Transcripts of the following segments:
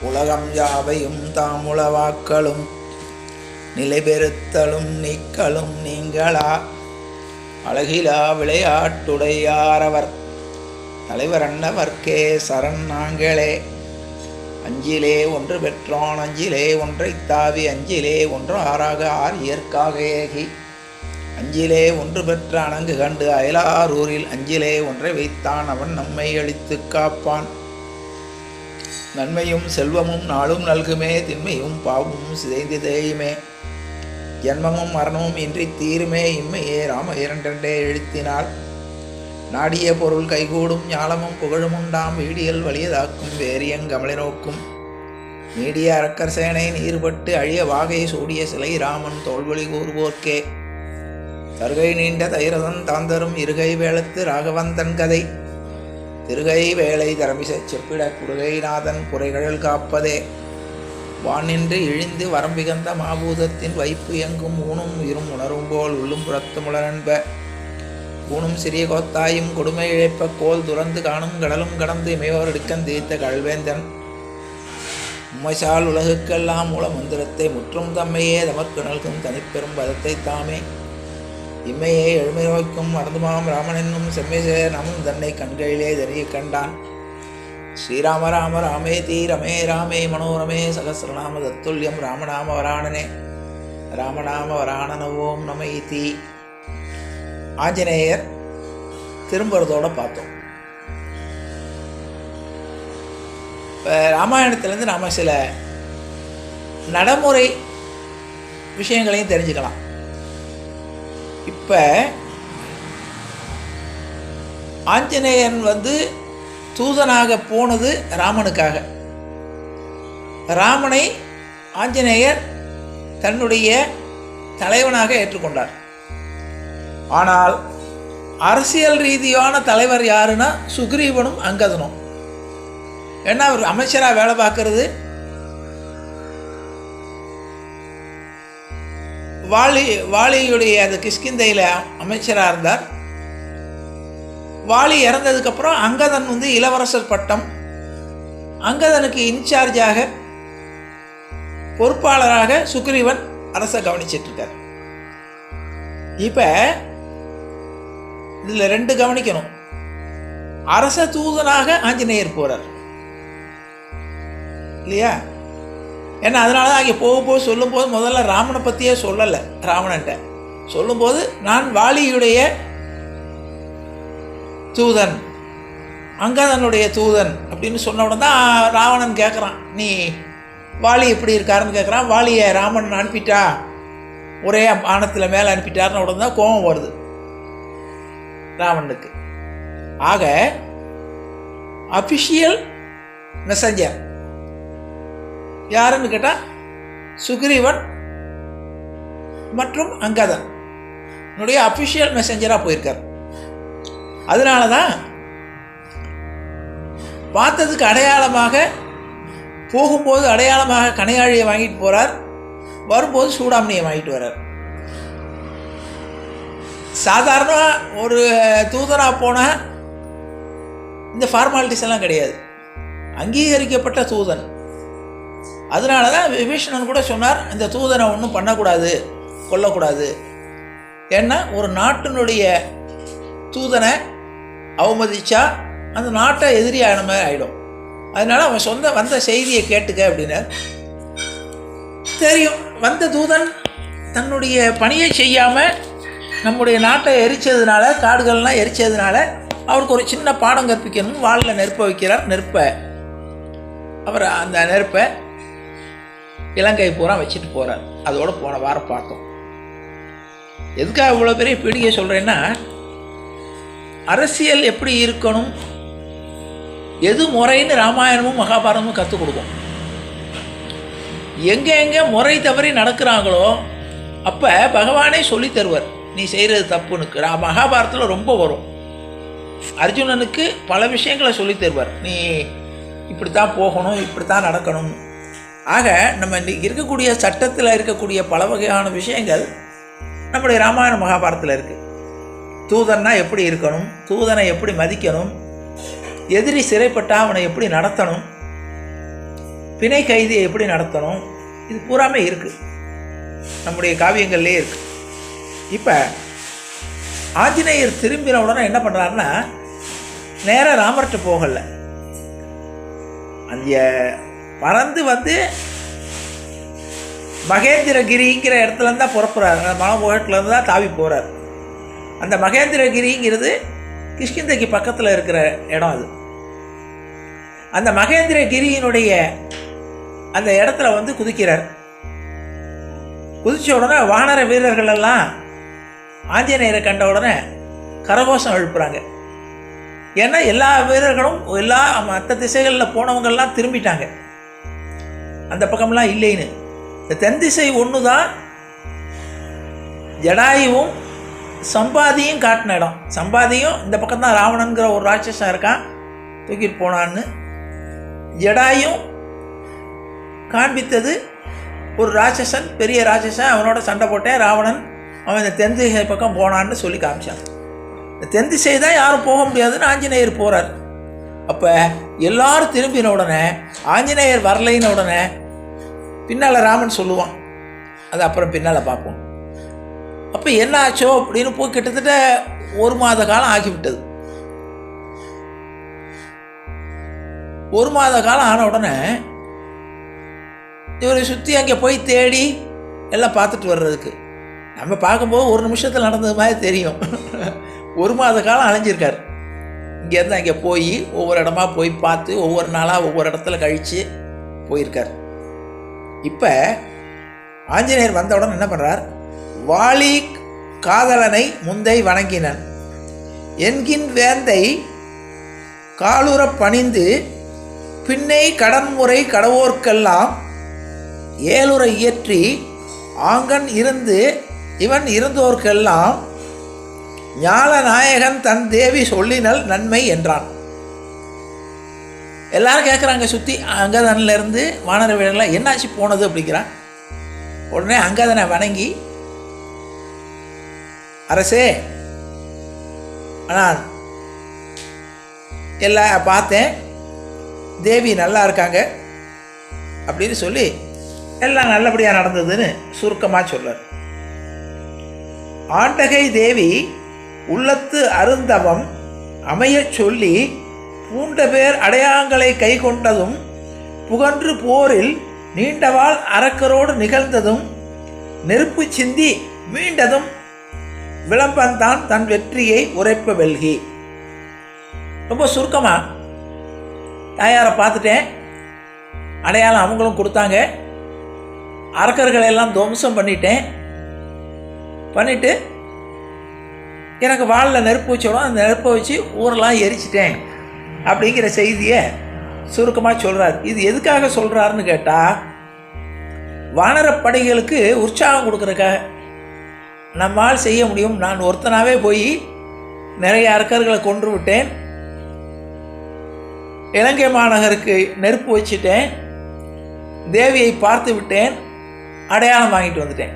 உலகம் யாவையும் தாமுளவாக்களும் நிலைபெறுத்தலும் நீக்கலும் நீங்களா? அழகிலா விளையாட்டுடையாரவர் தலைவர் அன்னவர்க்கே சரண் நாங்களே. அஞ்சிலே ஒன்று பெற்றான் அஞ்சிலே ஒன்றை தாவி அஞ்சிலே ஒன்று ஆறாக ஆர் இயற்காக ஏகி. அஞ்சிலே ஒன்று பெற்ற அணங்கு கண்டு அயலாரூரில் அஞ்சிலே ஒன்றை வைத்தான் அவன் நம்மை அழித்து காப்பான். நன்மையும் செல்வமும் நாளும் நல்குமே திண்மையும் பாவமும் சிதைந்து தேயுமே. ஜன்மமும் மரணமும் இன்றி தீருமே இம்மையே ராம இரண்டென்றே எழுத்தினால். நாடிய பொருள் கைகூடும் ஞாலமும் புகழும் உண்டாம் வீடியல் வலியதாக்கும் வேரியங் கமலை நோக்கும். நீடிய அரக்கர் சேனை நீர்பட்டு அழிய வாகை சூடிய சிலை ராமன் தோல்வழி கூறுவோர்க்கே. தருகை நீண்ட தைரதன் தாந்தரும் இருகை வேளத்து ராகவந்தன் கதை. திருகை வேலை தரமிசை செப்பிட குருகைநாதன் குறைகள் காப்பதே. வானின்று இழிந்து வரம்பிகந்த மாபூதத்தின் வைப்பு எங்கும் ஊனும் உயிரும் உணரும் போல் உள்ளும் புறத்துமுளனன்ப ஊனும் சிறிய கோத்தாயும் கொடுமை இழைப்ப கோல் துறந்து காணும் கடலும் கடந்து இமையோர் எடுக்கன் தீர்த்த கல்வேந்தன். உம்மைசால் உலகுக்கெல்லாம் மூல மந்திரத்தை முற்றும் தம்மையே தமக்கு நல்கும் தனிப்பெரும் பதத்தை தாமே. இம்மையை எழுமை நோக்கும் மறந்துமாம் ராமன் என்னும் நமும் தன்னை கண்களிலே தெரிய கண்டான். ஸ்ரீராம ராம ராமே தீ ரமே ராமே மனோரமே சகசிரநாம தத்துல்யம் ராமநாம வராணனே. ராமநாம வராணனவோம் ஓம் நம இதி ஆஞ்சநேயர் திரும்புறதோட பார்த்தோம். இப்போ ராமாயணத்துலேருந்து நாம் சில நடைமுறை விஷயங்களையும் தெரிஞ்சுக்கலாம். இப்போ ஆஞ்சநேயன் வந்து தூதனாக போனது ராமனுக்காக. ராமனை ஆஞ்சநேயர் தன்னுடைய தலைவனாக ஏற்றுக்கொண்டார். ஆனால் அரசியல் ரீதியான தலைவர் யாருன்னா சுக்ரீவனும் அங்கதனும். ஏன்னா அவர் அமைச்சராக வேலை பார்க்கறது வாலி வாலியுடைய அந்த கிஷ்கிந்தையில் அமைச்சராக இருந்தார். வாலி இறந்ததுக்கப்புறம் அங்கதன் வந்து இளவரசர் பட்டம். அங்கதனுக்கு இன்சார்ஜாக பொறுப்பாளராக சுக்ரீவன் அரசை கவனிச்சிட்டு இருக்கார் இப்போ இதில் ரெண்டு கவனிக்கணும். அரச தூதனாக ஆஞ்சநேயர் போகிறார் இல்லையா? ஏன்னா அதனால தான் அங்கே போக போக சொல்லும்போது முதல்ல ராமனை பற்றியே சொல்லலை ராவணன்ட்ட. சொல்லும்போது நான் வாலியுடைய தூதன் அங்கதனுடைய தூதன் அப்படின்னு சொன்ன உடனே தான் ராவணன் கேட்குறான் நீ வாலி எப்படி இருக்காருன்னு கேட்குறான் வாலியை ராமன் அனுப்பிட்டா ஒரே ஆணத்தில் மேலே அனுப்பிட்டாருன்னு உடனே தான் கோபம் வருது ராவனுக்கு ஆக அஃபிஷியல் மெசஞ்சர் யாருன்னு கேட்டால் சுக்ரீவன் மற்றும் அங்கதன். என்னுடைய அஃபிஷியல் மெசஞ்சராக போயிருக்கார். அதனால தான் பார்த்ததுக்கு அடையாளமாக போகும்போது அடையாளமாக கனையாழியை வாங்கிட்டு போகிறார் வரும்போது சூடாமணியை வாங்கிட்டு வர்றார். சாதாரண ஒரு தூதராக போனால் இந்த ஃபார்மாலிட்டிஸ் எல்லாம் கிடையாது. அங்கீகரிக்கப்பட்ட தூதன். அதனால தான் விபீஷணன் கூட சொன்னார் இந்த தூதனை ஒன்றும் பண்ணக்கூடாது கொல்லக்கூடாது. ஏன்னா ஒரு நாட்டினுடைய தூதனை அவமதிச்சா அந்த நாட்டை எதிரியான மாதிரி ஆகிடும் அதனால அவன் சொந்த வந்த செய்தியை கேட்டுக்க அப்படின்னார். தெரியும் வந்த தூதன் தன்னுடைய பணியை செய்யாமல் நம்முடைய நாட்டை எரிச்சதுனால காடுகள்லாம் எரித்ததுனால அவருக்கு ஒரு சின்ன பாடம் கற்பிக்கணும் வாளில் நெருப்ப வைக்கிறார் நெருப்பை. அவர் அந்த நெருப்பை இலங்கை பூரா வச்சுட்டு போகிறார் அதோட போன வாரம் பார்த்தோம். எதுக்காக இவ்வளோ பெரிய பீடிகை சொல்கிறேன்னா அரசியல் எப்படி இருக்கணும் எது முறைன்னு ராமாயணமும் மகாபாரதமும் கற்றுக் கொடுக்கும். எங்கே எங்கே முறை தவறி நடக்கிறாங்களோ அப்போ பகவானே சொல்லி தருவார் நீ செய்கிறது தப்புனுக்கு நான் மகாபாரதத்தில் ரொம்ப வரும். அர்ஜுனனுக்கு பல விஷயங்களை சொல்லி தருவார். நீ இப்படித்தான் போகணும் இப்படித்தான் நடக்கணும் ஆக நம்ம இன்றைக்கி இருக்கக்கூடிய சட்டத்தில் இருக்கக்கூடிய பல வகையான விஷயங்கள் நம்முடைய ராமாயண மகாபாரத்தில் இருக்குது தூதன்னா எப்படி இருக்கணும்? தூதனை எப்படி மதிக்கணும்? எதிரி சிறைப்பட்டால் அவனை எப்படி நடத்தணும்? பிணை கைதியை எப்படி நடத்தணும்? இது பூராமே இருக்குது நம்முடைய காவியங்கள்லேயே இருக்குது இப்போ ஆஞ்சநேயர் திரும்பின உடனே என்ன பண்ணுறாருன்னா நேராக ராமர்கிட்ட போகலை. அந்த பறந்து வந்து மகேந்திரகிரிங்கிற இடத்துல தான் புறப்புறாரு அந்த மலைமுகட்டிலேருந்து தான் தாவி போகிறார் அந்த மகேந்திரகிரிங்கிறது கிஷ்கிந்தைக்கு பக்கத்தில் இருக்கிற இடம் அது. அந்த மகேந்திரகிரியினுடைய அந்த இடத்துல வந்து குதிக்கிறார். குதிச்ச உடனே வானர வீரர்கள் எல்லாம் ஆஞ்சநேயரை கண்ட உடனே கரகோஷம் எழுப்புறாங்க. ஏன்னா எல்லா வீரர்களும் எல்லா மற்ற திசைகளில் போனவங்கள்லாம் திரும்பிட்டாங்க. அந்த பக்கம்லாம் இல்லைன்னு. இந்த தென் திசை ஒன்று தான் ஜடாயுவும் சம்பாதியும் காட்டின இடம். சம்பாதியும் இந்த பக்கம் தான் ராவணங்கிற ஒரு ராட்சசன் இருக்கான் தூக்கிட்டு போனான்னு. ஜடாயும் காண்பித்தது ஒரு ராட்சசன் பெரிய ராட்சசன் அவனோட சண்டை போட்டேன் ராவணன் அவன் இந்த தென் திசை பக்கம் போனான்னு சொல்லி காமிச்சான். இந்த தென் திசை தான் யாரும் போக முடியாதுன்னு ஆஞ்சநேயர் போகிறார் அப்போ எல்லாரும் திரும்பின உடனே ஆஞ்சநேயர் வரலைன உடனே பின்னால் ராமன் சொல்லுவான். அது அப்புறம் பின்னால் பார்ப்போம். அப்போ என்ன ஆச்சோ அப்படின்னு போய் கிட்டத்தட்ட ஒரு மாத காலம் ஆகிவிட்டது. ஒரு மாத காலம் ஆன உடனே இவரை சுற்றி அங்கே போய் தேடி எல்லாம் பார்த்துட்டு வர்றதுக்கு. நம்ம பார்க்கும்போது ஒரு நிமிஷத்தில் நடந்தது மாதிரி தெரியும். ஒரு மாத காலம் அலைஞ்சிருக்காரு. இங்கேருந்து அங்கே போய் ஒவ்வொரு இடமா போய் பார்த்து ஒவ்வொரு நாளாக ஒவ்வொரு இடத்துல கழித்து போயிருக்கார். இப்போ ஆஞ்சநேயர் வந்தவுடன் என்ன பண்ணுறார் வாலி காதலனை முந்தை வணங்கினன். என்கின் வேந்தை காலுற பணிந்து பின்னை கடன்முறை கடவோர்க்கெல்லாம் ஏழுரை இயற்றி ஆங்கன் இருந்து இவன் இருந்தோர்க்கெல்லாம் ஞான நாயகன் தன் தேவி சொல்லினல் நன்மை என்றான். எல்லாரும் கேட்குறாங்க சுற்றி அங்கதனிலேருந்து வானர வீரர்களாக என்னாச்சு போனது? அப்படிங்கிறான். உடனே அங்கதனை வணங்கி அரசே நான் எல்லாம் பார்த்தேன். தேவி நல்லா இருக்காங்க. அப்படின்னு சொல்லி எல்லாம் நல்லபடியாக நடந்ததுன்னு சுருக்கமாக சொல்றார். ஆண்டகை தேவி உள்ளத்து அருந்தவம் அமையச் சொல்லி பூண்ட பேர் அடையாங்களை கை கொண்டதும் புகன்று போரில் நீண்டவாள் அரக்கரோடு நிகழ்ந்ததும் நெருப்பு சிந்தி மீண்டதும் விளம்பந்தான் தன் வெற்றியை உரைப்ப வெல்கி. ரொம்ப சுருக்கமாக தாயாரை பார்த்துட்டேன். அடையாளம் அவங்களும் கொடுத்தாங்க. அரக்கர்களெல்லாம் துவம்சம் பண்ணிட்டேன். பண்ணிவிட்டு எனக்கு வாளில் நெருப்பு வச்சோடும் அந்த நெருப்பை வச்சு ஊரெல்லாம் எரிச்சிட்டேன் அப்படிங்கிற செய்தியை சுருக்கமாக சொல்கிறார் இது எதுக்காக சொல்கிறாருன்னு கேட்டால் வானரப்படைகளுக்கு உற்சாகம் கொடுக்குறக்க நம்மால் செய்ய முடியும். நான் ஒருத்தனாகவே போய் நிறைய அரக்கர்களை கொன்று விட்டேன். இலங்கை மாநகருக்கு நெருப்பு வச்சுட்டேன். தேவியை பார்த்து விட்டேன். அடையாளம் வாங்கிட்டு வந்துட்டேன்.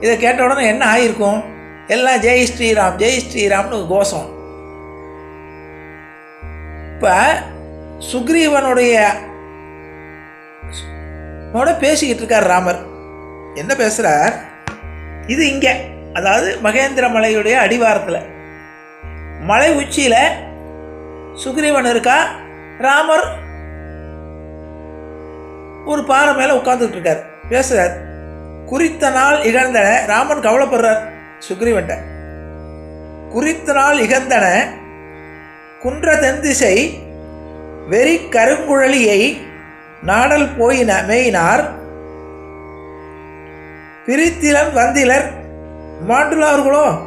இதை கேட்ட உடனே என்ன ஆகிருக்கும் எல்லாம் ஜெய் ஸ்ரீராம் ஜெய் ஸ்ரீராம்னு கோஷம். இப்போ சுக்ரீவனுடைய பேசிக்கிட்டு இருக்கார் ராமர். என்ன பேசுகிறார் இது இங்கே அதாவது மகேந்திர மலையுடைய அடிவாரத்தில். மலை உச்சியில் சுக்ரீவன் இருக்கா? ராமர் ஒரு பாறை மேலே உட்காந்துக்கிட்டு இருக்கார். பேசுகிறார் குறித்த நாள் இகழ்ந்த ராமன் கவலைப்படுறார். சுக்ரீவன்ட்ட. குறித்த நாள் இகந்தன குன்ற தெந்திசை வெறி கருங்குழலியை நாடல் போயின மேயினார். பிரித்திலன் வந்திலர் மாண்டுளார்களோ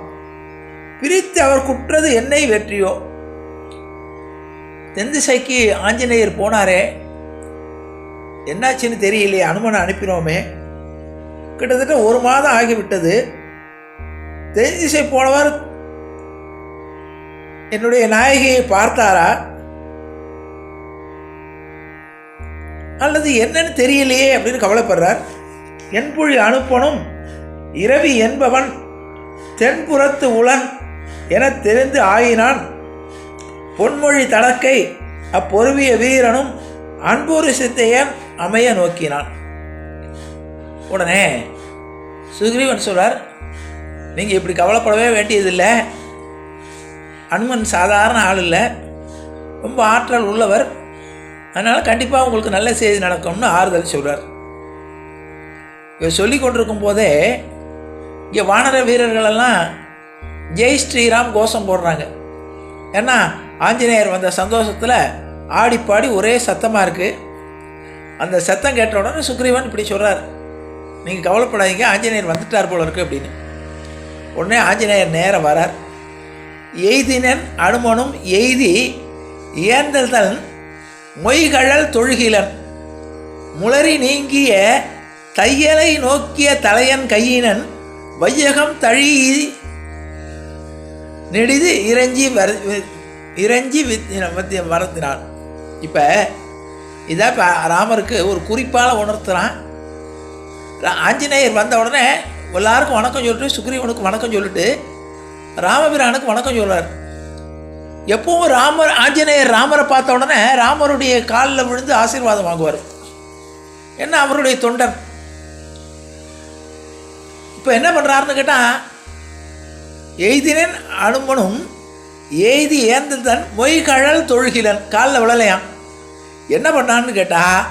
பிரித்து அவர் குற்றது என்னை வெற்றியோ? தெந்திசைக்கு ஆஞ்சநேயர் போனாரே என்னாச்சுன்னு தெரியலையே அனுமனை அனுப்பினோமே. கிட்டத்தட்ட ஒரு மாதம் ஆகிவிட்டது. தென்திசை போனவர் என்னுடைய நாயகியை பார்த்தாரா? அல்லது என்னன்னு தெரியலையே அப்படின்னு கவலைப்படுறார். என்புழி அனுப்பனும் இரவி என்பவன் தென்புறத்து உளன் என தெரிந்து ஆயினான். பொன்மொழி தடக்கை அப்பொருவிய வீரனும் அன்பூரி சித்தையன் அமைய நோக்கினான். உடனே சுக்ரீவன் சொல்றார் நீங்கள் இப்படி கவலைப்படவே வேண்டியதில்லை. அனுமன் சாதாரண ஆள் இல்லை. ரொம்ப ஆற்றல் உள்ளவர். அதனால் கண்டிப்பாக உங்களுக்கு நல்ல செய்தி நடக்கும்னு ஆறுதல் சொல்கிறார் இவர் சொல்லி கொண்டிருக்கும் போதே இங்கே வானர வீரர்களெல்லாம் ஜெய் ஸ்ரீராம் கோஷம் போடுறாங்க. ஏன்னா ஆஞ்சநேயர் வந்த சந்தோஷத்தில் ஆடி பாடி ஒரே சத்தமாக இருக்குது அந்த சத்தம் கேட்ட உடனே சுக்ரீவன் இப்படி சொல்கிறார் நீங்கள் கவலைப்படாதீங்க ஆஞ்சநேயர் வந்துட்டார் போல இருக்கு அப்படின்னு. உடனே ஆஞ்சநேயர் நேரம் வரார். எய்தினன் அனுமனும் எய்தி ஏந்தல்தன் மொய்கழல் தொழுகிலன். முளறி நீங்கிய தையலை நோக்கிய தலையன் கையினன் வையகம் தழி நெடிது இறஞ்சி வர இறைஞ்சி வித் வரத்தினான் இப்போ இதான் இப்போ ராமருக்கு ஒரு குறிப்பால் உணர்த்துகிறான் ஆஞ்சநேயர் வந்த உடனே எல்லாருக்கும் வணக்கம் சொல்லிட்டு சுக்ரீவனுக்கு வணக்கம் சொல்லிட்டு ராமபிரானுக்கு வணக்கம் சொல்கிறார் எப்பவும் ராமர் ஆஞ்சநேயர் ராமரை பார்த்த உடனே ராமருடைய காலில் விழுந்து ஆசீர்வாதம் வாங்குவார். என்ன அவருடைய தொண்டன் இப்போ என்ன பண்ணுறாருன்னு கேட்டால் எய்தினன் அனுமனும் எய்தி ஏந்தந்தன் மொய்கழல் தொழுகிலன் காலில் விழலையாம். என்ன பண்ணான்னு கேட்டால்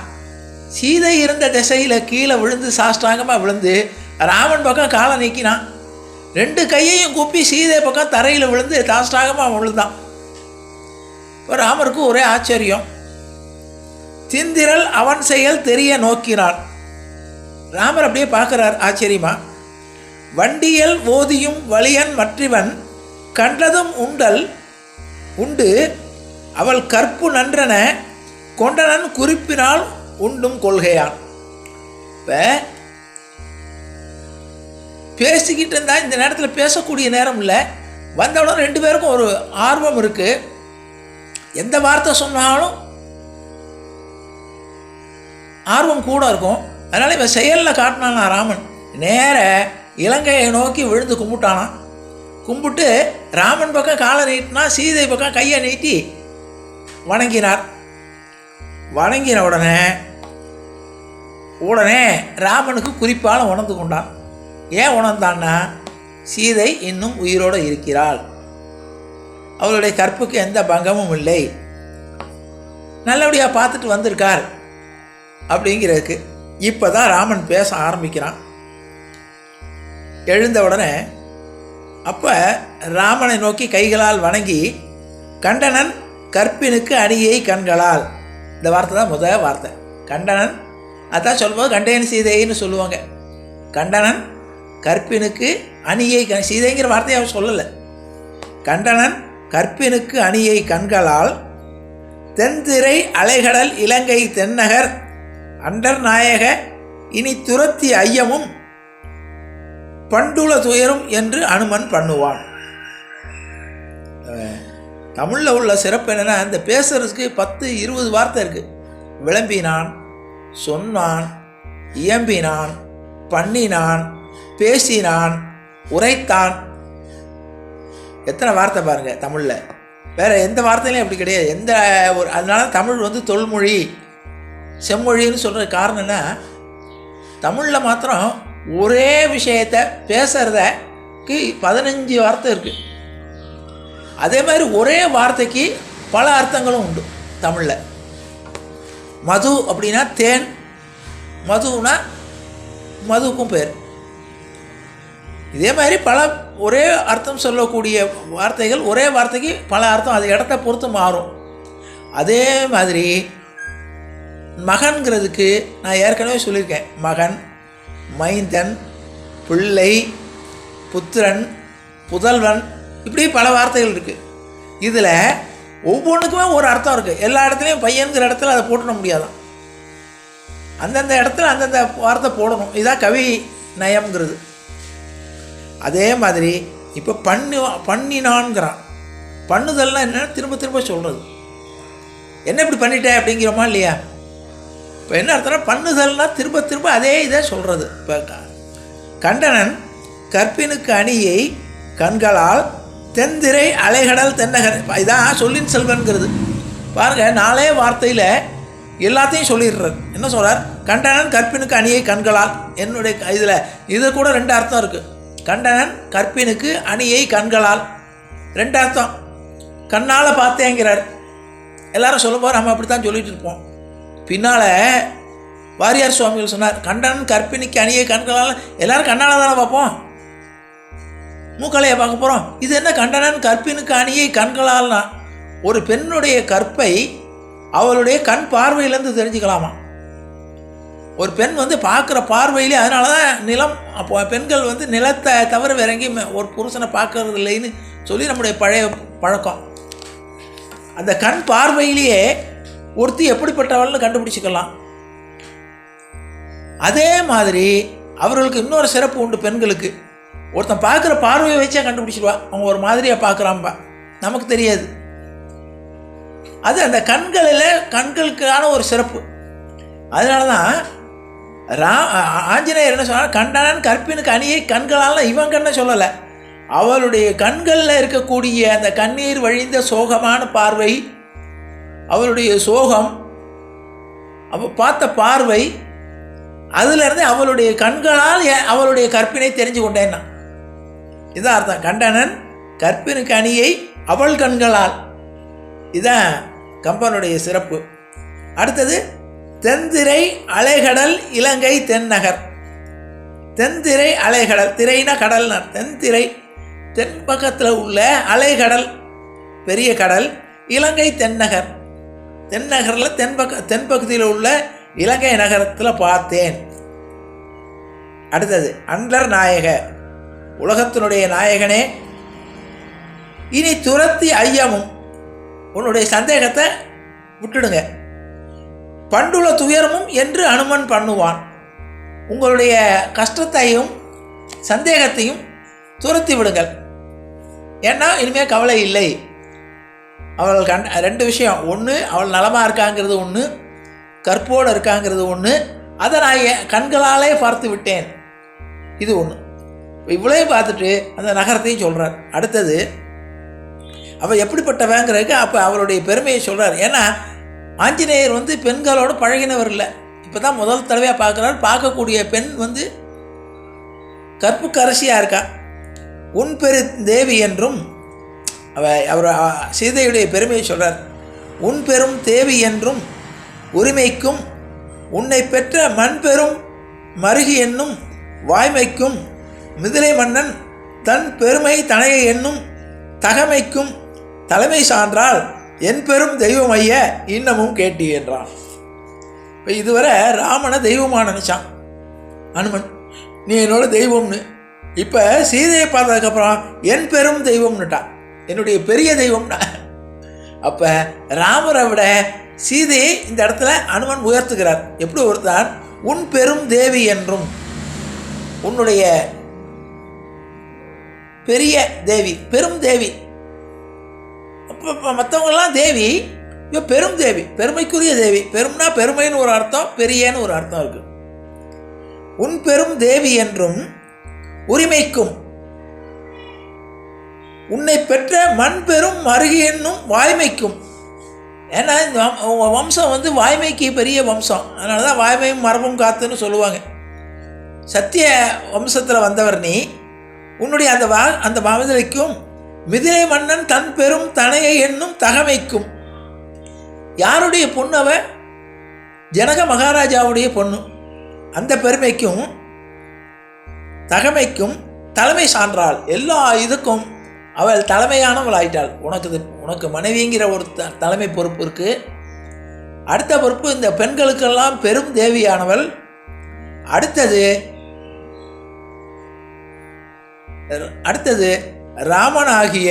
சீதை இருந்த திசையில் கீழே விழுந்து சாஷ்டாங்கமாக விழுந்து ராமன் பக்கம் காலை நீக்கினான். ரெண்டு கையையும் கூப்பி சீதை பக்கம் தரையில் விழுந்து தாஷ்டாகமாக விழுந்தான். இப்போ ராமருக்கு ஒரே ஆச்சரியம். திந்திரல் அவன் செயல் தெரிய நோக்கினான் ராமர் அப்படியே பார்க்குறார் ஆச்சரியமா. வண்டியல் ஓதியும் வலியன் மற்றவன் கண்டதும் உண்டல் உண்டு. அவள் கற்பு நன்றன கொண்டனன் குறிப்பினால் உண்டும் கொள்கையான். இப்போ பேசிக்கிட்டு இருந்தால் இந்த நேரத்தில் பேசக்கூடிய நேரம் இல்லை. வந்தவுடன் ரெண்டு பேருக்கும் ஒரு ஆர்வம் இருக்குது எந்த வார்த்தை சொன்னாலும் ஆர்வம் கூட இருக்கும். அதனால் இவன் செயலில் காட்டினானா ராமன். நேர இலங்கையை நோக்கி விழுந்து கும்பிட்டானான் கும்பிட்டு ராமன் பக்கம் காலை நீட்டினா சீதை பக்கம் கையை நீட்டி வணங்கினார். வணங்கின உடனே உடனே ராமனுக்கு குறிப்பால் உணர்ந்து கொண்டான். ஏன் உணர்ந்தான்னா சீதை இன்னும் உயிரோடு இருக்கிறாள். அவளுடைய கற்புக்கு எந்த பங்கமும் இல்லை. நல்லபடியாக பார்த்துட்டு வந்திருக்கார் அப்படிங்கிறதுக்கு இப்போ தான் ராமன் பேச ஆரம்பிக்கிறான். எழுந்த உடனே அப்போ ராமனை நோக்கி கைகளால் வணங்கி கண்டனன் கற்பினுக்கு அணியை கண்களால். இந்த வார்த்தை தான் முதல் வார்த்தை. கண்டனன் அதான் சொல்லும்போது கண்டேன் சீதைன்னு சொல்லுவாங்க. கண்டனன் கற்பினுக்கு அணியை கண் சீதைங்கிற வார்த்தையை அவர் சொல்லலை. கண்டனன் கற்பினுக்கு அணியை கண்களால் தென்திரை அலைகடல் இலங்கை தென்னகர் அண்டர் நாயக இனி துரத்தி ஐயமும் பண்டுல துயரும் என்று அனுமன் பண்ணுவான். தமிழில் உள்ள சிறப்பு என்னென்னா இந்த பேசுறதுக்கு பத்து இருபது வார்த்தை இருக்குது விளம்பினான் சொன்னான் இயம்பினான் பண்ணினான் பேசினான் உரைத்தான். எத்தனை வார்த்தை பாருங்கள் தமிழில். வேறு எந்த வார்த்தையிலையும் அப்படி கிடையாது. எந்த ஒரு அதனால தமிழ் வந்து தொல்மொழி செம்மொழின்னு சொல்கிற காரணம் என்ன? தமிழில் மாத்திரம் ஒரே விஷயத்தை பேசுகிறதுக்கு பதினஞ்சு வார்த்தை இருக்குது அதே மாதிரி ஒரே வார்த்தைக்கு பல அர்த்தங்களும் உண்டு தமிழில். மது அப்படின்னா தேன் மதுனா மதுவுக்கும் பேர். இதே மாதிரி பல ஒரே அர்த்தம் சொல்லக்கூடிய வார்த்தைகள் ஒரே வார்த்தைக்கு பல அர்த்தம். அது இடத்த பொறுத்து மாறும். அதே மாதிரி மகன்கிறதுக்கு நான் ஏற்கனவே சொல்லியிருக்கேன். மகன் மைந்தன் பிள்ளை புத்திரன் புதல்வன் இப்படி பல வார்த்தைகள் இருக்குது இதில் ஒவ்வொன்றுக்குமே ஒரு அர்த்தம் இருக்குது எல்லா இடத்துலையும் பையனுங்கிற இடத்துல அதை போட்டுட முடியாதான். அந்தந்த இடத்துல அந்தந்த வார்த்தை போடணும். இதுதான் கவி நயம்ங்கிறது. அதே மாதிரி இப்போ பண்ணு பண்ணினான்ங்கிறான் பண்ணுதல்லாம் என்னென்னா திரும்ப திரும்ப சொல்கிறது என்ன இப்படி பண்ணிட்டேன் அப்படிங்கிறோமா இல்லையா? இப்போ என்ன அர்த்தம்னா பண்ணுதல்னா திரும்ப திரும்ப அதே இதை சொல்கிறது இப்போ கண்டனன் கற்பினுக்கு அணியை கண்களால் தென்திரை அலைகடல் தென்னகர். இதான் சொல்லின் செல்வன்கிறது. பாருங்கள் நாலே வார்த்தையில் எல்லாத்தையும் சொல்லிடுறார். என்ன சொல்கிறார் கண்டனன் கற்பினுக்கு அணியை கண்களால். என்னுடைய இதில் இது கூட ரெண்டு அர்த்தம் இருக்குது கண்டனன் கற்பினுக்கு அணியை கண்களால். ரெண்டு அர்த்தம் கண்ணால் பார்த்தேங்கிறார். எல்லாரும் சொல்லும்போது நம்ம அப்படி தான் சொல்லிட்டு இருப்போம். பின்னால் வாரியார் சுவாமிகள் சொன்னார் கண்டனன் கற்பிணிக்கு அணியை கண்களால் எல்லாரும் கண்ணால் தானே பார்ப்போம். மூக்கலையை பார்க்க போகிறோம் இது என்ன கண்டனன் கற்பினுக்கு அணியை கண்களால்னா? ஒரு பெண்ணுடைய கற்பை அவளுடைய கண் பார்வையிலேருந்து தெரிஞ்சுக்கலாமா? ஒரு பெண் வந்து பார்க்குற பார்வையிலே அதனால தான் நிலம் அப்போ பெண்கள் வந்து நிலத்தை தவிர வேற எங்கேயும் ஒரு புருஷனை பார்க்கறது இல்லைன்னு சொல்லி நம்முடைய பழைய பழக்கம். அந்த கண் பார்வையிலேயே ஒருத்தி எப்படிப்பட்டவள்னு கண்டுபிடிச்சிக்கலாம். அதே மாதிரி அவர்களுக்கு இன்னொரு சிறப்பு உண்டு பெண்களுக்கு. ஒருத்தன் பார்க்குற பார்வையை வச்சே கண்டுபிடிச்சிடுவா. அவங்க ஒரு மாதிரியாக பார்க்குறாம்பா நமக்கு தெரியாது. அது அந்த கண்களில் கண்களுக்கான ஒரு சிறப்பு. அதனால தான் ரா ஆஞ்சநேயர் என்ன சொன்னால் கண்டனன் கற்பினுக்கு அணியை கண்களால் இவன் கண்ணை சொல்லலை. அவளுடைய கண்களில் இருக்கக்கூடிய அந்த கண்ணீர் வழிந்த சோகமான பார்வை அவளுடைய சோகம் அவ பார்த்த பார்வை அதிலிருந்து அவளுடைய கண்களால் அவளுடைய கற்பினை தெரிஞ்சு கொண்டேன்னா. இதான் அர்த்தம் கண்டனன் கற்பினுக்கு அணியை அவள் கண்களால். இதான் கம்பனுடைய சிறப்பு. அடுத்தது தென்திரை அலைகடல் இலங்கை தென்னகர் தென்திரை அலைகடல் திரைனா கடல்னர் தென்திரை. தென் பக்கத்தில் உள்ள அலைகடல் பெரிய கடல் இலங்கை தென்னகர் தென்னகரில் தென்பக்க தென்பகுதியில் உள்ள இலங்கை நகரத்தில் பார்த்தேன். அடுத்தது அண்டர் நாயக. உலகத்தினுடைய நாயகனே. இனி துரத்தி ஐயமும். உன்னுடைய சந்தேகத்தை விட்டுடுங்க. பண்டுள்ள துயரமும் என்று அனுமன் பண்ணுவான். உங்களுடைய கஷ்டத்தையும் சந்தேகத்தையும் துரத்தி விடுங்கள். ஏன்னா இனிமேல் கவலை இல்லை. அவள் கண் ரெண்டு விஷயம். ஒன்று அவள் நலமாக இருக்காங்கிறது ஒன்று கற்போடு இருக்காங்கிறது ஒன்று அதை நான் என் கண்களாலே பார்த்து விட்டேன். இது ஒன்று இவ்வளோ பார்த்துட்டு அந்த நகரத்தையும் சொல்கிறார் அடுத்தது அவள் எப்படிப்பட்டவங்கிறதுக்கு அப்போ அவளுடைய பெருமையை சொல்கிறார் ஏன்னா ஆஞ்சநேயர் வந்து பெண்களோடு பழகினவர் இல்லை. இப்போ தான் முதல் தடவையாக பார்க்குறாரு. பார்க்கக்கூடிய பெண் வந்து கற்புக்கரசியாக இருக்கா? உன் பெரு தேவி என்றும் அவ அவர் சீதையுடைய பெருமையை சொல்கிறார் உன் பெரும் தேவி என்றும் உரிமைக்கும் உன்னை பெற்ற மண் பெரும் மருகி என்னும் வாய்மைக்கும் மிதிலை மன்னன் தன் பெருமை தனையை என்னும் தகமைக்கும் தலைமை சான்றால் என் பெரும் தெய்வம் ஐய இன்னமும் கேட்டி என்றான். இப்போ இதுவரை ராமனை தெய்வமாக நினச்சான். அனுமன் நீ என்னோட தெய்வம்னு. இப்போ சீதையை பார்த்ததுக்கப்புறம் என் பெரும் தெய்வம்னுட்டான் என்னுடைய பெரிய தெய்வம்னா அப்போ ராமரை விட சீதையை இந்த இடத்துல அனுமன் உயர்த்துகிறார். எப்படி ஒருத்தான் உன் பெரும் தேவி என்றும். உன்னுடைய பெரிய தேவி பெரும் தேவி மற்றவங்கெல்லாம் தேவி இவ பெரும் தேவி பெருமைக்குரிய தேவி. பெரும்னா பெருமைன்னு ஒரு அர்த்தம் பெரியன்னு ஒரு அர்த்தம் இருக்கு. உன் பெரும் தேவி என்றும் உரிமைக்கும் உன்னை பெற்ற மண் பெரும் மருகி என்னும் வாய்மைக்கும். ஏன்னா இந்த உங்கள் வம்சம் வந்து வாய்மைக்கு பெரிய வம்சம். அதனால தான் வாய்மையும் மரபும் காத்துன்னு சொல்லுவாங்க. சத்திய வம்சத்தில் வந்தவர் நீ. உன்னுடைய அந்த வா அந்த மமதிலைக்கும் மிதிலை மன்னன் தன் பெரும் தனையை என்னும் தகமைக்கும். யாருடைய பொண்ணு அவ? ஜனக மகாராஜாவுடைய பொண்ணு. அந்த பெருமைக்கும் தகமைக்கும் தலைமை சான்றாள். எல்லா இதுக்கும் அவள் தலைமையானவள் ஆயிட்டாள். உனக்கு இது உனக்கு மனைவிங்கிற ஒரு த தலைமை பொறுப்பு இருக்கு. அடுத்த பொறுப்பு இந்த பெண்களுக்கெல்லாம் பெரும் தேவியானவள். அடுத்தது அடுத்தது ராமனாகிய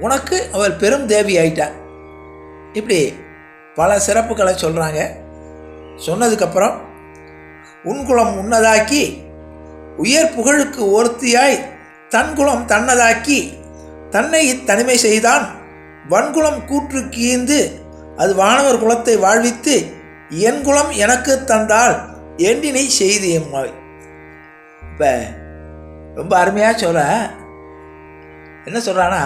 உனக்கு அவள் பெரும் தேவி ஆயிட்டார். இப்படி பல சிறப்புகளை சொல்கிறாங்க சொன்னதுக்கப்புறம் உன் குலம் உன்னதாக்கி உயர் புகழுக்கு ஒருத்தியாய் தன் குலம் தன்னதாக்கி தன்னை இத்தனிமை செய்தான். வன்குலம் கூற்று கீந்து அது வானவர் குலத்தை வாழ்வித்து என் குலம் எனக்கு தந்தால் எண்ணினை செய்தி எம்மாவை இப்போ ரொம்ப அருமையாக சொல்ல என்ன சொல்கிறான்னா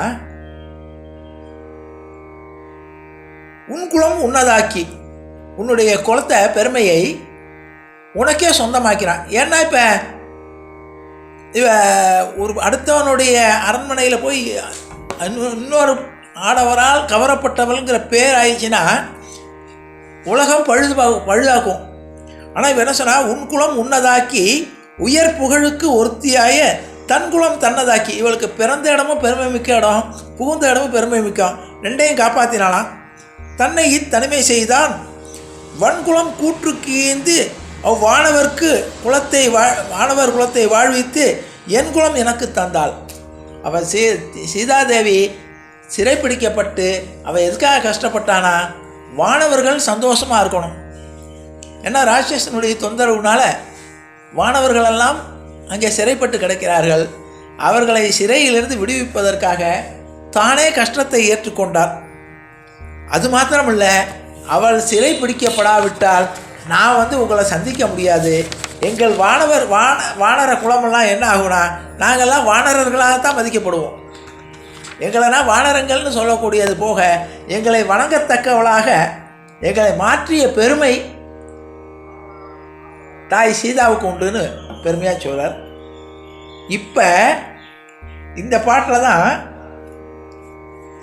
உன் குலம் உன்னதாக்கி உன்னுடைய குலத்தை பெருமையை உனக்கே சொந்தமாக்கிறான். ஏன்னா இப்போ இவ ஒரு அடுத்தவனுடைய அரண்மனையில் போய் இன்னொரு ஆடவரால் கவரப்பட்டவள்ங்கிற பேர் ஆயிடுச்சுன்னா உலகம் பழுது பழுதாக்கும். ஆனால் இவன் என்ன சொன்னால் உன் குலம் உன்னதாக்கி உயர் புகழுக்கு ஒருத்தியாய தன் குலம் தன்னதாக்கி. இவளுக்கு பிறந்த இடமும் பெருமை மிக்க இடம் புகுந்த இடமும் பெருமை மிக்கம் ரெண்டையும் காப்பாற்றினாலாம் தன்னை இத்தனிமை செய்தான். வன்குலம் கூற்று கீந்து அவ்வானவர்க்கு குலத்தை வா வானவர் குலத்தை வாழ்வித்து என் குலம் எனக்கு தந்தாள். அவள் சீ சீதாதேவி சிறைப்பிடிக்கப்பட்டு அவள் எதுக்காக கஷ்டப்பட்டானா? வானவர்கள் சந்தோஷமாக இருக்கணும். ஏன்னா ராட்சசனுடைய தொந்தரவுனால வானவர்களெல்லாம் அங்கே சிறைப்பட்டு கிடக்கிறார்கள். அவர்களை சிறையிலிருந்து விடுவிப்பதற்காக தானே கஷ்டத்தை ஏற்றுக்கொண்டார். அது மாத்திரமல்ல அவள் சிறை பிடிக்கப்படாவிட்டால் நான் வந்து உங்களை சந்திக்க முடியாது. எங்கள் வானவர் வான வானர குலமெல்லாம் என்ன ஆகும்னா நாங்கள்லாம் வானரர்களாகத்தான் மதிக்கப்படுவோம். எங்களைனா வானரங்கள்னு சொல்லக்கூடியது போக எங்களை வணங்கத்தக்கவளாக எங்களை மாற்றிய பெருமை தாய் சீதாவுக்கு உண்டுன்னு பெருமையாக சொல்கிறார் இப்போ இந்த பாட்டில் தான்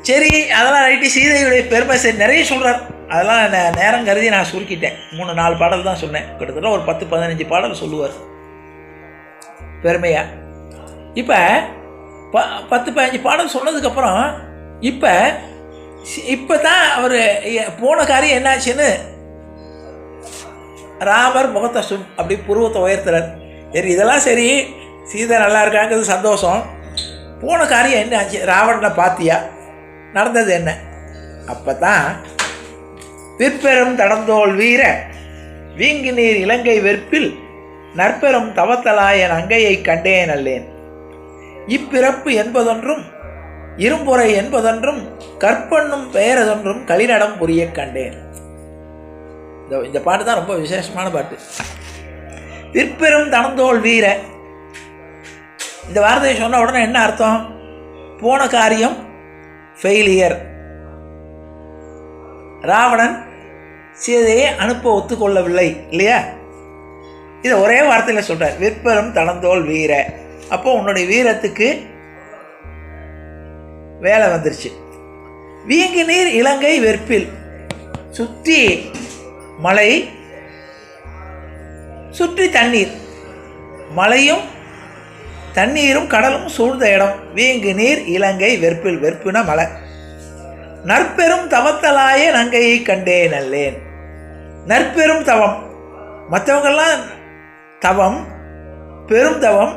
சரி அதெல்லாம் ரைட்டு சீதையுடைய பெருமை சரி நிறைய சொல்கிறார் அதெல்லாம் நே- நேரம் கருதி நான் சுருக்கிட்டேன். மூணு நாலு பாடல் தான் சொன்னேன். கிட்டத்தட்ட ஒரு பத்து பதினஞ்சு பாடல் சொல்லுவார். பெருமையாக இப்போ ப பத்து பதினஞ்சு பாடல் சொன்னதுக்கப்புறம் இப்போ இப்போ தான் அவர் போன காரியம் என்னாச்சுன்னு ராமர் முகத்தை சும் அப்படி புருவத்தை உயர்த்துறார். சரி இதெல்லாம் சரி. சீதை நல்லா இருக்காங்கிறது சந்தோஷம். போன காரியம் என்ன ஆச்சு? ராவணனை பாத்தியா? நடந்தது என்ன? அப்போ தான் விற்பெரும் தடந்தோல் வீர வீங்கி நீர் இலங்கை வெற்பில் நற்பெரும் தவத்தலாயன் அங்கையை கண்டேன் அல்லேன். இப்பிறப்பு என்பதொன்றும் இரும்புரை என்பதொன்றும் கற்பண்ணும் பெயரதொன்றும் களிநடம் புரிய கண்டேன். இந்த இந்த பாட்டு தான் ரொம்ப விசேஷமான பாட்டு. விற்பெரும் தனந்தோள் வீர. இந்த வார்த்தையை சொன்ன உடனே என்ன அர்த்தம்? போன காரியம் ஃபெயிலியர் ராவணன் சீதையை அனுப்ப ஒத்துக்கொள்ளவில்லை இல்லையா? இதை ஒரே வார்த்தையில் சொல்கிறார் விற்பெரும் தனந்தோள் வீர. அப்போ உன்னுடைய வீரத்துக்கு வேலை வந்துருச்சு. வீங்கி நீர் இலங்கை வெற்பில். சுற்றி மலை சுற்றி தண்ணீர். மலையும் தண்ணீரும் கடலும் சூழ்ந்த இடம். வீங்கு நீர் இலங்கை வெற்பில் வெற்பின மலை. நற்பெரும் தவத்தலாய நங்கையை கண்டே நல்லேன். நற்பெரும் தவம். மற்றவங்கெல்லாம் தவம் பெரும் தவம்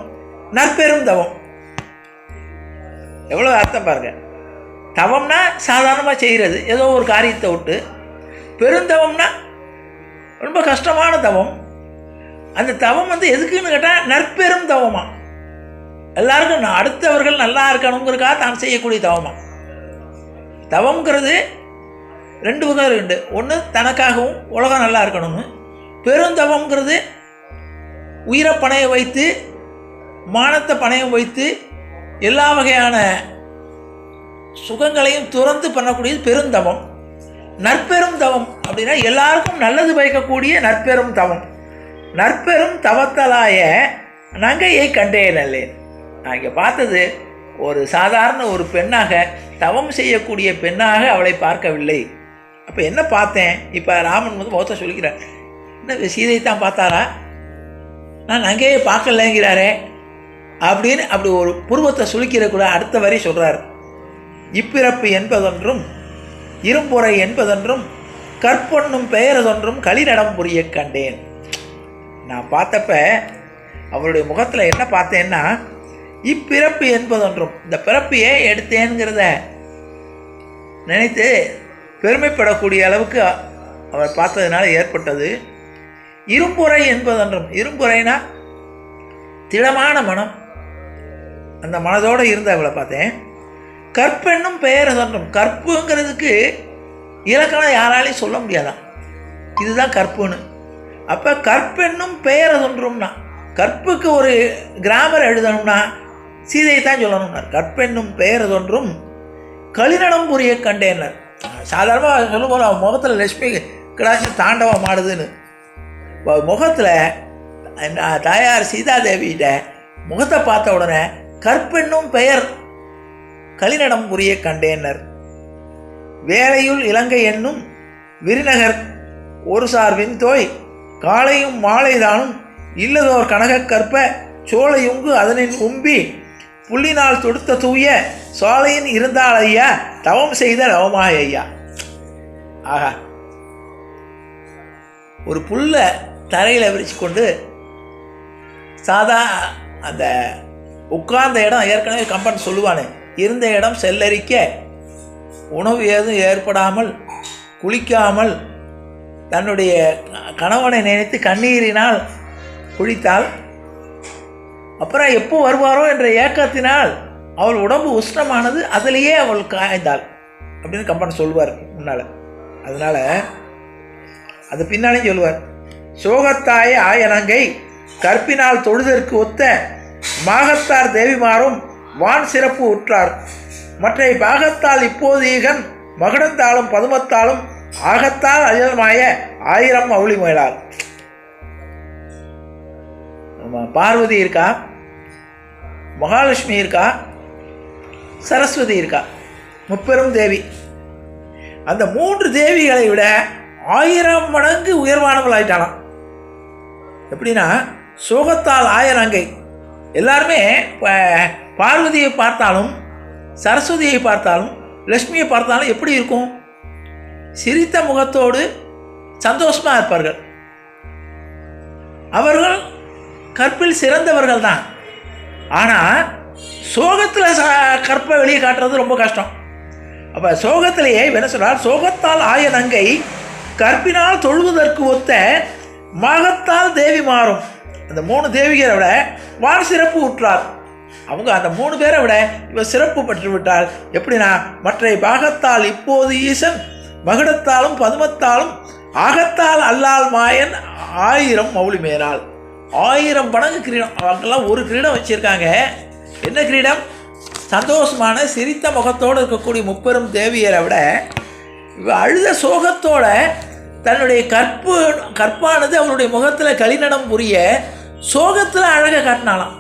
நற்பெரும் தவம். எவ்வளோ அர்த்தம் பாருங்க. தவம்னா சாதாரணமாக செய்கிறது ஏதோ ஒரு காரியத்தை விட்டு பெருந்தவம்னா ரொம்ப கஷ்டமான தவம். அந்த தவம் வந்து எதுக்குன்னு கேட்டால் நற்பெரும் தவமா. எல்லாருக்கும் நான் அடுத்தவர்கள் நல்லா இருக்கணுங்கிறதுக்காக தான் செய்யக்கூடிய தவமா. தவங்கிறது ரெண்டு வகை உண்டு. ஒன்று தனக்காகவும் உலகம் நல்லா இருக்கணும்னு. பெருந்தவம்ங்கிறது உயிரை பணைய வைத்து மானத்தை பணையம் வைத்து எல்லா வகையான சுகங்களையும் துறந்து பண்ணக்கூடியது பெருந்தவம் நற்பெரும் தவம் அப்படின்னா எல்லாருக்கும் நல்லது பயக்கக்கூடிய நற்பெரும் தவம். நற்பெரும் தவத்தலாய நங்கையை கண்டே நல்லேன் நான் இங்கே பார்த்தது ஒரு சாதாரண ஒரு பெண்ணாக தவம் செய்யக்கூடிய பெண்ணாக அவளை பார்க்கவில்லை. அப்போ என்ன பார்த்தேன்? இப்போ ராமன் வந்து முகத்தை சொல்லிக்கிறார் என்ன சீதை தான் பார்த்தாரா? நான் நங்கையை பார்க்கலைங்கிறாரே அப்படின்னு அப்படி ஒரு புருவத்தை சுழிக்கிற கூட அடுத்த வரை சொல்கிறார் இப்பிறப்பு என்பதொன்றும் இரும்புரை என்பதொன்றும் கற்பொன்னும் பெயரதொன்றும் களிநடம் புரிய கண்டேன். நான் பார்த்தப்ப அவருடைய முகத்தில் என்ன பார்த்தேன்னா இப்பிறப்பு என்பதொன்றும் இந்த பிறப்பு ஏன் எடுத்தேங்கிறத நினைத்து பெருமைப்படக்கூடிய அளவுக்கு அவர் பார்த்ததுனால ஏற்பட்டது. இரும்புரை என்பதொன்றும் இரும்புரைனா திடமான மனம். அந்த மனதோடு இருந்த அவளை பார்த்தேன். கற்பென்னும் பெயர் சொன்னும் கற்புங்கிறதுக்கு இலக்கணம் யாராலையும் சொல்ல முடியாதான் இதுதான் கற்புன்னு. அப்போ கற்பென்னும் பெயரை சொல்கிறோம்னா கற்புக்கு ஒரு கிராமர் எழுதணும்னா சீதையை தான் சொல்லணும்னார். கற்பென்னும் பெயர் தோன்றும் களிநடம் புரிய கண்டேனர். சாதாரணமாக சொல்லும்போது அவன் முகத்தில் லட்சுமி கிடாச்சு தாண்டவம் ஆடுதுன்னு முகத்தில் தாயார் சீதாதேவியிட்ட முகத்தை பார்த்த உடனே கற்பென்னும் பெயர் கலிநடம் உரிய கண்டேனர். வேலையுள் இலங்கை என்னும் விருநகர் ஒரு சார் விண்தோய் காலையும் மாலைதானும் இல்லதோர் கனகக் கற்ப சோலையுங்கு அதனின் உம்பி புள்ளினால் தொடுத்த தூய சோலையின் இருந்தால் ஐயா தவம் செய்த நவமாய் ஐயா ஆஹா ஒரு புல்லை தரையில் விரிச்சு கொண்டு சாதா அந்த உட்கார்ந்த இடம் ஏற்கனவே கம்பன் சொல்லுவானே இருந்த இடம் செல்லரிக்க. உணவு ஏதும் ஏற்படாமல் குளிக்காமல் தன்னுடைய கணவனை நினைத்து கண்ணீரினால் குளித்தாள். அப்புறம் எப்போ வருவாரோ என்ற ஏக்கத்தினால் அவள் உடம்பு உஷ்ணமானது அதிலேயே அவள் காய்ந்தாள் அப்படின்னு கம்பன் சொல்லுவார் முன்னால். அதனால் அது பின்னாலே சொல்லுவார் சோகத்தாய ஆயனங்கை கற்பினால் தொழுதற்கு ஒத்த மாகத்தார் தேவிமாரும் வான் சிறப்பு உற்றார். மற்றை பாகத்தால் இப்போது ஈகன் மகுடத்தாலும் பதுமத்தாலும் ஆகத்தால் அஜலமாய ஆயிரம் அவுளி முயலார். பார்வதி இருக்கா? மகாலட்சுமி இருக்கா? சரஸ்வதி இருக்கா? முப்பெரும் தேவி. அந்த மூன்று தேவிகளை விட ஆயிரம் மடங்கு உயர்வானவள் ஆயிட்டாளாம் எப்படின்னா சோகத்தால் ஆயிரங்கை எல்லாருமே இப்போ பார்வதியை பார்த்தாலும் சரஸ்வதியை பார்த்தாலும் லக்ஷ்மியை பார்த்தாலும் எப்படி இருக்கும்? சிரித்த முகத்தோடு சந்தோஷமாக இருப்பார்கள். அவர்கள் கற்பில் சிறந்தவர்கள் தான். ஆனால் சோகத்தில் ச கற்பை வெளியே காட்டுறது ரொம்ப கஷ்டம். அப்போ சோகத்திலேயே என்ன சொல்கிறார் சோகத்தால் ஆய நங்கை கற்பினால் தொழுவதற்கு ஒத்த மகத்தால் தேவி மாறும். அந்த மூணு தேவிகளை விட வான் சிறப்பு உற்றார். அவங்க அந்த மூணு பேரை விட இவர் சிறப்பு பெற்றுவிட்டால் எப்படின்னா மற்ற பாகத்தால் இப்போது ஈசன் மகுடத்தாலும் பதுமத்தாலும் ஆகத்தால் அல்லால் மாயன் ஆயிரம் மௌலி மேலால். ஆயிரம் படங்கு கிரீடம் அவங்கெல்லாம் ஒரு கிரீடம் வச்சுருக்காங்க. என்ன கிரீடம்? சந்தோஷமான சிரித்த முகத்தோடு இருக்கக்கூடிய முப்பெரும் தேவியரை விட இவ அழுத சோகத்தோட தன்னுடைய கற்பு கற்பானது அவருடைய முகத்தில் களிநடம் புரிய சோகத்தில் அழகை காட்டினாலாம்